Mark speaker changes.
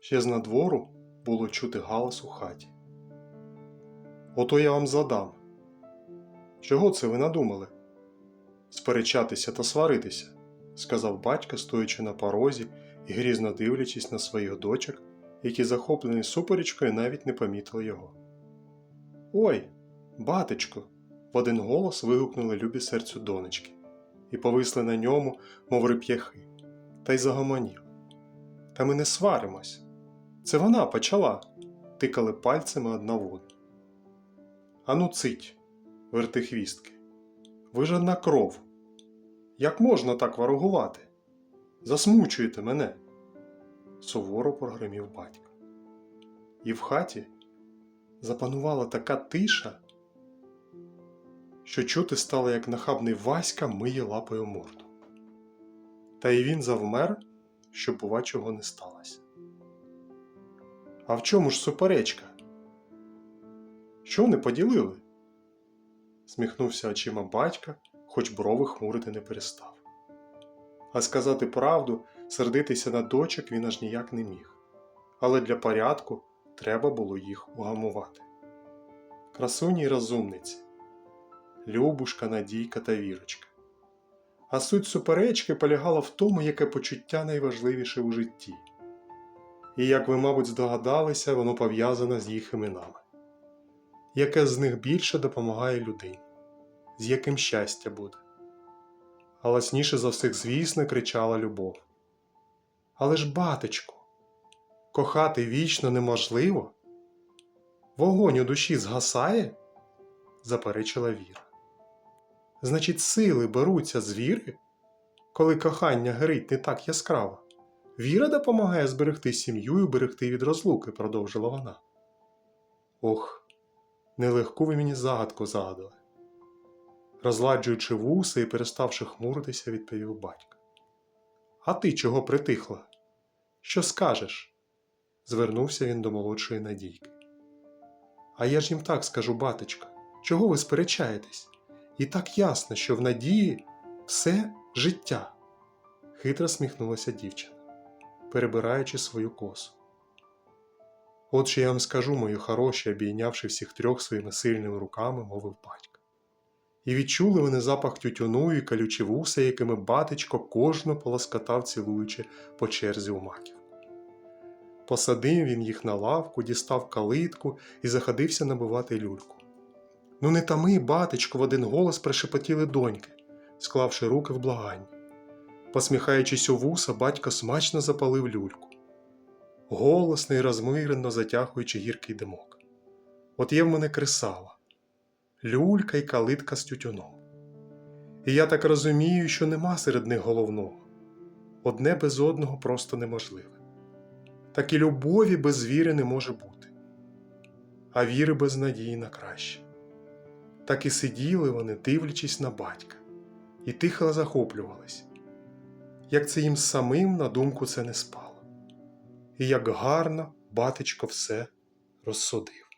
Speaker 1: Ще з надвору було чути галас у хаті. Ото я вам задам. Чого це ви надумали? Сперечатися та сваритися, сказав батько, стоячи на порозі і грізно дивлячись на своїх дочок, які, захоплені суперечкою, навіть не помітили його. Ой, батечко! в один голос вигукнули любі серцю донечки і повисли на ньому, мов реп'яхи, та й загомонів. Та ми не сваримось. Це вона почала, тикали пальцями одну. Ану цить, вертихвістки, ви ж одна кров. Як можна так ворогувати? Засмучуєте мене, суворо прогримів батько. І в хаті запанувала така тиша, що чути стало, як нахабний Васька миє лапою морду. Та й він завмер, щоб, бува, чого не сталося. А в чому ж суперечка? Що не поділили? сміхнувся очима батька, хоч брови хмурити не перестав. А сказати правду, сердитися на дочок він аж ніяк не міг. Але для порядку треба було їх угамувати. Красуні й розумниці, Любушка, Надійка та Вірочка. А суть суперечки полягала в тому, яке почуття найважливіше у житті. І, як ви, мабуть, здогадалися, воно пов'язане з їх іменами. Яке з них більше допомагає людині, з яким щастя буде. Галасніше за всіх, звісно, кричала любов. Але ж, батечку, кохати вічно неможливо? Вогонь у душі згасає? заперечила Віра. Значить, сили беруться з віри, коли кохання горить не так яскраво. Віра допомагає зберегти сім'ю і берегти від розлуки, продовжила вона. Ох, нелегку ви мені загадку загадали. Розладжуючи вуса і переставши хмуритися, відповів батько. А ти чого притихла? Що скажеш? звернувся він до молодшої Надійки. А я ж їм так скажу, батечко, чого ви сперечаєтесь? І так ясно, що в надії все життя. Хитро сміхнулася дівчина, перебираючи свою косу. От що я вам скажу, мої хороші, обійнявши всіх трьох своїми сильними руками, мовив батько. І відчули вони запах тютюну і калючі вуса, якими батечко кожну полоскотав, цілуючи по черзі у маківку. Посадив він їх на лавку, дістав калитку і заходився набивати люльку. Ну не тами, батечко, в один голос прошепотіли доньки, склавши руки в благанні. Посміхаючись у вуса, батько смачно запалив люльку, голосно і розмирено затягуючи гіркий димок. От є в мене кресала, люлька й калитка з тютюном. І я так розумію, що нема серед них головного. Одне без одного просто неможливе. Так і любові без віри не може бути, а віри без надії на краще. Так і сиділи вони, дивлячись на батька, і тихо захоплювались, як це їм самим на думку це не спало, і як гарно батечко все розсудив.